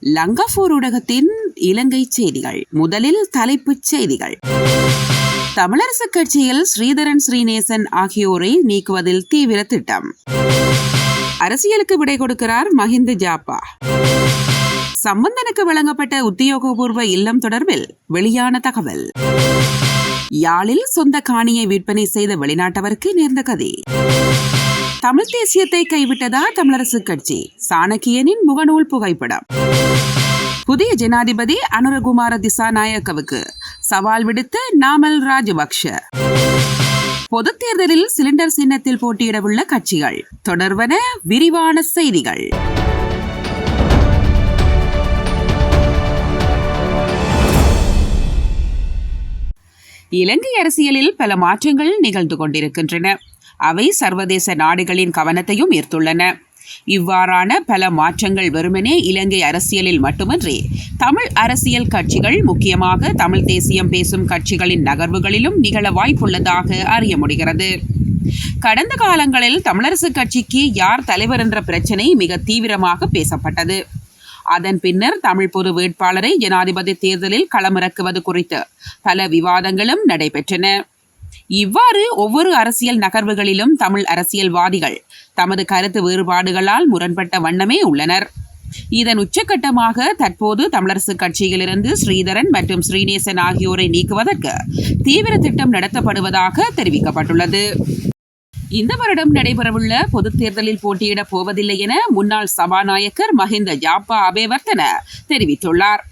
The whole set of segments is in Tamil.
லங்காபூர் ஊடகத்தின் இலங்கை செய்திகள். முதலில் தலைப்புச் செய்திகள். தமிழரசுக் கட்சியில் ஸ்ரீதரன் ஸ்ரீநேசன் ஆகியோரை நீக்குவதில் தீவிர திட்டம். அரசியலுக்கு விடை கொடுக்கிறார் மஹிந்த ஜாப்பா. சம்பந்தனுக்கு வழங்கப்பட்ட உத்தியோகபூர்வ இல்லம் தொடர்பில் வெளியான தகவல். யாழில் சொந்த காணியை விற்பனை செய்த வெளிநாட்டவருக்கு நேர்ந்த கதை. தமிழ் தேசியத்தை கைவிட்டதா தமிழரசுக் கட்சி? சாணக்கியனின் முகநூல் புகைப்படம். புதிய ஜனாதிபதி அனுரகுமார திசாநாயக்கவுக்கு சவால் விடுத்த நாமல் ராஜபக்ஷ. பொது தேர்தலில் சிலிண்டர் சின்னத்தில் போட்டியிடவுள்ள கட்சிகள். தொடர்வன விரிவான செய்திகள். இலங்கை அரசியலில் பல மாற்றங்கள் நிகழ்ந்து கொண்டிருக்கின்றன. அவை சர்வதேச நாடுகளின் கவனத்தையும் ஈர்த்துள்ளன. இவ்வாறான பல மாற்றங்கள் வெறுமனே இலங்கை அரசியலில் மட்டுமன்றி தமிழ் அரசியல் கட்சிகள் முக்கியமாக தமிழ் தேசியம் பேசும் கட்சிகளின் நகர்வுகளிலும் நிகழ வாய்ப்புள்ளதாக அறிய முடிகிறது. கடந்த காலங்களில் தமிழரசு கட்சிக்கு யார் தலைவர் என்ற பிரச்சினை மிக தீவிரமாக பேசப்பட்டது. அதன் பின்னர் தமிழ் பொது வேட்பாளரை ஜனாதிபதி தேர்தலில் களமிறக்குவது குறித்து பல விவாதங்களும் நடைபெற்றன. இவ்வாறு ஒவ்வொரு அரசியல் நகர்வுகளிலும் தமிழ் அரசியல்வாதிகள் தமது கருத்து வேறுபாடுகளால் முரண்பட்ட வண்ணமே உள்ளனர். இதன் உச்சக்கட்டமாக தற்போது தமிழரசுக் கட்சியிலிருந்து ஸ்ரீதரன் மற்றும் ஸ்ரீநேசன் ஆகியோரை நீக்குவதற்கு தீவிர திட்டம் நடத்தப்படுவதாக தெரிவிக்கப்பட்டுள்ளது. இந்த வருடம் நடைபெறவுள்ள பொதுத் தேர்தலில் போட்டியிடப் போவதில்லை என முன்னாள் சபாநாயகர் மஹிந்த ஜாப்பா அபேவர்த்தன தெரிவித்துள்ளார்.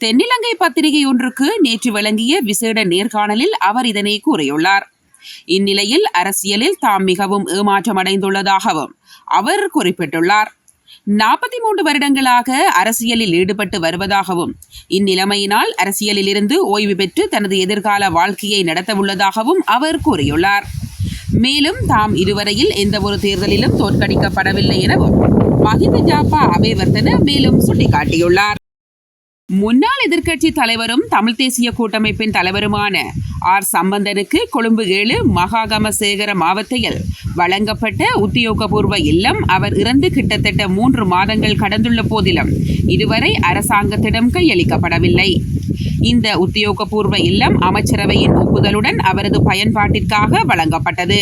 தென்னிலங்கை பத்திரிகை ஒன்றுக்கு நேற்று வழங்கிய விசேட நேர்காணலில் அவர் இதனை கூறியுள்ளார். இந்நிலையில் அரசியலில் தாம் மிகவும் ஏமாற்றமடைந்துள்ளதாகவும் அவர் குறிப்பிட்டுள்ளார். நாற்பத்தி மூன்று வருடங்களாக அரசியலில் ஈடுபட்டு வருவதாகவும் இந்நிலைமையினால் அரசியலில் இருந்து ஓய்வு பெற்று தனது எதிர்கால வாழ்க்கையை நடத்தவுள்ளதாகவும் அவர் கூறியுள்ளார். மேலும் தாம் இதுவரையில் ஒரு தேர்தலிலும் தோற்கடிக்கப்படவில்லை எனவும் மஹிந்த ஜாப்பா அபேவர்த்தன மேலும் சுட்டிக்காட்டியுள்ளார். முன்னாள் எதிர்க்கட்சி தலைவரும் தமிழ் தேசிய கூட்டமைப்பின் தலைவருமான ஆர் சம்பந்தனுக்கு கொழும்பு ஏழு மகாகமசேகர மாவட்டத்தில் வழங்கப்பட்ட உத்தியோகபூர்வ இல்லம் அவர் இறந்து கிட்டத்தட்ட மூன்று மாதங்கள் கடந்துள்ள போதிலும் இதுவரை அரசாங்கத்திடம் கையளிக்கப்படவில்லை. இந்த உத்தியோகபூர்வ இல்லம் அமைச்சரவையின் ஒப்புதலுடன் அவரது பயன்பாட்டிற்காக வழங்கப்பட்டது.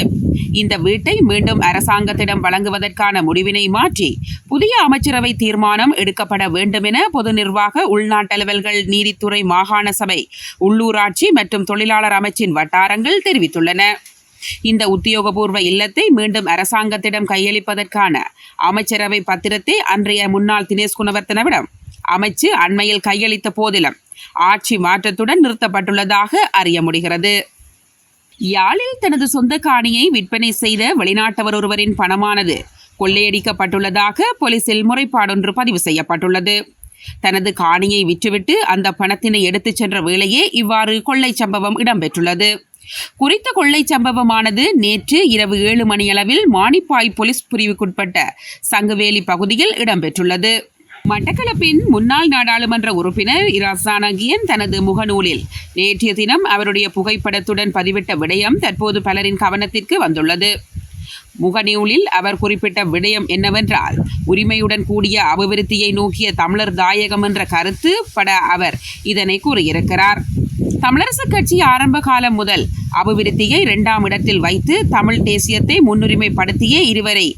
இந்த வீட்டை மீண்டும் அரசாங்கத்திடம் வழங்குவதற்கான முடிவினை மாற்றி புதிய அமைச்சரவை தீர்மானம் எடுக்கப்பட வேண்டும் என பொது நிர்வாக உள்நாட்டலுவல்கள் நீதித்துறை மாகாண சபை உள்ளூராட்சி மற்றும் தொழிலாளர் அமைச்சின் வட்டாரங்கள் தெரிவித்துள்ளன. இந்த உத்தியோகபூர்வ இல்லத்தை மீண்டும் அரசாங்கத்திடம் கையளிப்பதற்கான அமைச்சரவை பத்திரத்தை அன்றைய முன்னாள் தினேஷ் குணவர்த்தனவிடம் அமைச்சு அண்மையில் கையளித்த போதிலும் ஆட்சி மாற்றத்துடன் நிறுத்தப்பட்டுள்ளதாக அறிய முடிகிறது. யாழில் தனது சொந்த காணியை விற்பனை செய்த வெளிநாட்டவர் ஒருவரின் பணமானது கொள்ளையடிக்கப்பட்டுள்ளதாக போலீசில் முறைப்பாடொன்று பதிவு செய்யப்பட்டுள்ளது. தனது காணியை விற்றுவிட்டு அந்த பணத்தினை எடுத்துச் சென்ற வேளையே இவ்வாறு கொள்ளை சம்பவம் இடம்பெற்றுள்ளது. குறித்த கொள்ளை சம்பவமானது நேற்று இரவு ஏழு மணியளவில் மானிப்பாய் போலீஸ் பிரிவுக்குட்பட்ட சங்குவேலி பகுதியில் இடம்பெற்றுள்ளது. மட்டக்களப்பின் முன்னாள் நாடாளுமன்ற உறுப்பினர் இரசானகியன் தனது முகநூலில் நேற்றைய தினம் அவருடைய புகைப்படத்துடன் பதிவிட்ட விடயம் தற்போது பலரின் கவனத்திற்கு வந்துள்ளது. முகநூலில் அவர் குறிப்பிட்ட விடயம் என்னவென்றால் உரிமையுடன் கூடிய அபிவிருத்தியை நோக்கிய தமிழர் தாயகம் என்ற கருத்து பட அவர் இதனை கூறியிருக்கிறார். தமிழரசுக் கட்சி ஆரம்ப காலம் முதல் அபிவிருத்தியை இரண்டாம் இடத்தில் வைத்து தமிழ் தேசியத்தை முன்னுரிமைப்படுத்திய இருவரை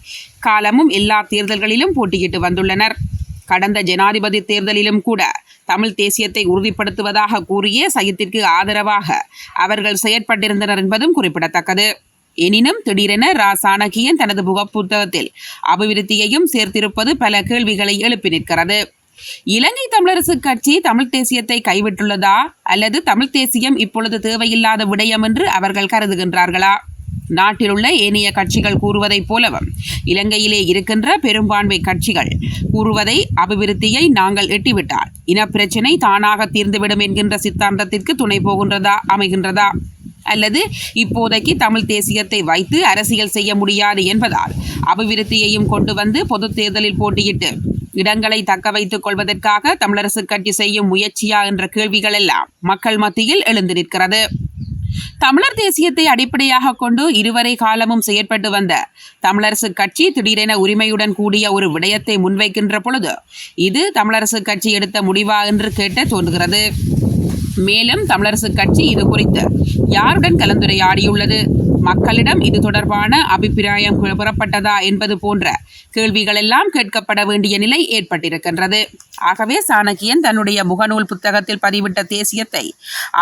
காலமும் எல்லா தேர்தல்களிலும் போட்டியிட்டு வந்துள்ளனர். கடந்த ஜனாதிபதி தேர்தலிலும் கூட தமிழ் தேசியத்தை உறுதிப்படுத்துவதாக கூறிய சயத்திற்கு ஆதரவாக அவர்கள் செயற்பட்டிருந்தனர் என்பதும் குறிப்பிடத்தக்கது. எனினும் திடீரென ரா. சாணகியன் தனது புகப்புத்தகத்தில் அபிவிருத்தியையும் சேர்த்திருப்பது பல கேள்விகளை எழுப்பி நிற்கிறது. இலங்கை தமிழரசு கட்சி தமிழ் தேசியத்தை கைவிட்டுள்ளதா அல்லது தமிழ் தேசியம் இப்பொழுது தேவையில்லாத விடயம் என்று அவர்கள் கருதுகின்றார்களா? நாட்டிலுள்ள ஏனைய கட்சிகள் கூறுவதைப் போலவும் இலங்கையிலே இருக்கின்ற பெரும்பான்மை கட்சிகள் கூறுவதை அபிவிருத்தியை நாங்கள் எட்டிவிட்டால் இனப்பிரச்சினை தானாக தீர்ந்துவிடும் என்கின்ற சித்தாந்தத்திற்கு துணை போகின்றதா அமைகின்றதா? அல்லது இப்போதைக்கு தமிழ் தேசியத்தை வைத்து அரசியல் செய்ய முடியாது என்பதால் அபிவிருத்தியையும் கொண்டு வந்து பொது தேர்தலில் போட்டியிட்டு இடங்களை தக்க வைத்துக் கொள்வதற்காக தமிழரசு கட்சி செய்யும் முயற்சியா என்ற கேள்விகள் எல்லாம் மக்கள் மத்தியில் எழுந்து நிற்கிறது. தமிழர் தேசியத்தை அடிப்படையாக கொண்டு இருவரை காலமும் செயற்பட்டு வந்த தமிழரசு கட்சி திடீரென உரிமையுடன் கூடிய ஒரு விடயத்தை முன்வைக்கின்ற பொழுது இது தமிழரசு கட்சி எடுத்த முடிவா என்று கேட்ட தோன்றுகிறது. மேலும் தமிழரசு கட்சி இது குறித்து யாருடன் கலந்துரையாடியுள்ளது? மக்களிடம் இது தொடர்பான அபிப்பிராயம் புறப்பட்டதா என்பது போன்ற கேள்விகள் எல்லாம் கேட்கப்பட வேண்டிய நிலை ஏற்பட்டிருக்கின்றது. ஆகவே சாணக்கியன் தன்னுடைய முகநூல் புத்தகத்தில் பதிவிட்ட தேசியத்தை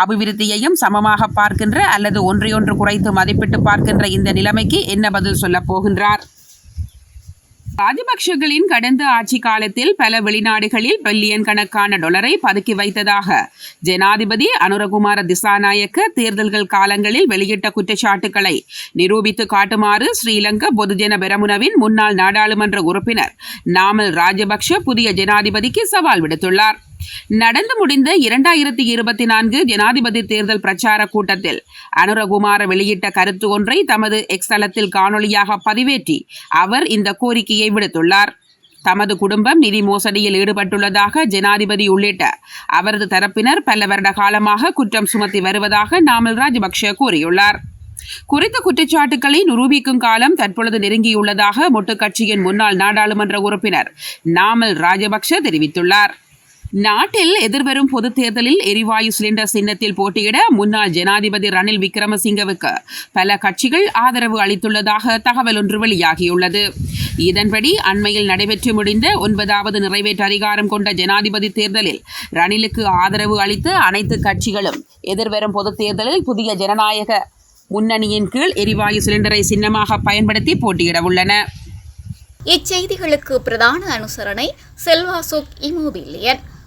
அபிவிருத்தியையும் சமமாக பார்க்கின்ற அல்லது ஒன்றையொன்று குறைத்து மதிப்பிட்டு பார்க்கின்ற இந்த நிலைமைக்கு என்ன பதில் சொல்லப் போகின்றார்? ராஜபக்ஷகளின் கடந்த ஆட்சி காலத்தில் பல வெளிநாடுகளில் பில்லியன் கணக்கான டொலரை பதுக்கி வைத்ததாக ஜனாதிபதி அனுரகுமார திசாநாயக்க தேர்தல்கள் காலங்களில் வெளியிட்ட குற்றச்சாட்டுக்களை நிரூபித்து காட்டுமாறு ஸ்ரீலங்கா பொதுஜன பெரமுனவின் முன்னாள் நாடாளுமன்ற உறுப்பினர் நாமல் ராஜபக்ஷ புதிய ஜனாதிபதிக்கு சவால் விடுத்துள்ளார். நடந்து முடிந்த இரண்டாயிரத்தி இருபத்தி நான்கு ஜனாதிபதி தேர்தல் பிரச்சார கூட்டத்தில் அனுரகுமார வெளியிட்ட கருத்து ஒன்றை தமது எக்ஸ்தலத்தில் காணொலியாக காணொளியாக பதிவேற்றி அவர் இந்த கோரிக்கையை விடுத்துள்ளார். தமது குடும்பம் நிதி மோசடியில் ஈடுபட்டுள்ளதாக ஜனாதிபதி உள்ளிட்ட அவரது தரப்பினர் பல வருட காலமாக குற்றம் சுமத்தி வருவதாக நாமல் ராஜபக்ஷ கூறியுள்ளார். குறித்த குற்றச்சாட்டுக்களை நிரூபிக்கும் காலம் தற்பொழுது நெருங்கியுள்ளதாக மொட்டு கட்சியின் முன்னாள் நாடாளுமன்ற உறுப்பினர் நாமல் ராஜபக்ஷ தெரிவித்துள்ளார். நாட்டில் எதிர்வரும் பொது தேர்தலில் எரிவாயு சிலிண்டர் சின்னத்தில் போட்டியிட முன்னாள் ஜனாதிபதி ரணில் விக்ரமசிங்கவுக்கு பல கட்சிகள் ஆதரவு அளித்துள்ளதாக தகவல் ஒன்று வெளியாகியுள்ளது. இதன்படி அண்மையில் நடைபெற்று முடிந்த ஒன்பதாவது நிறைவேற்று அதிகாரம் கொண்ட ஜனாதிபதி தேர்தலில் ரணிலுக்கு ஆதரவு அளித்த அனைத்து கட்சிகளும் எதிர்வரும் பொதுத் தேர்தலில் புதிய ஜனநாயக முன்னணியின் கீழ் எரிவாயு சிலிண்டரை சின்னமாக பயன்படுத்தி போட்டியிட உள்ளன. இச்செய்திகளுக்கு பிரதான அனுசரணை செல்வாசோக் இமோபிலியன்.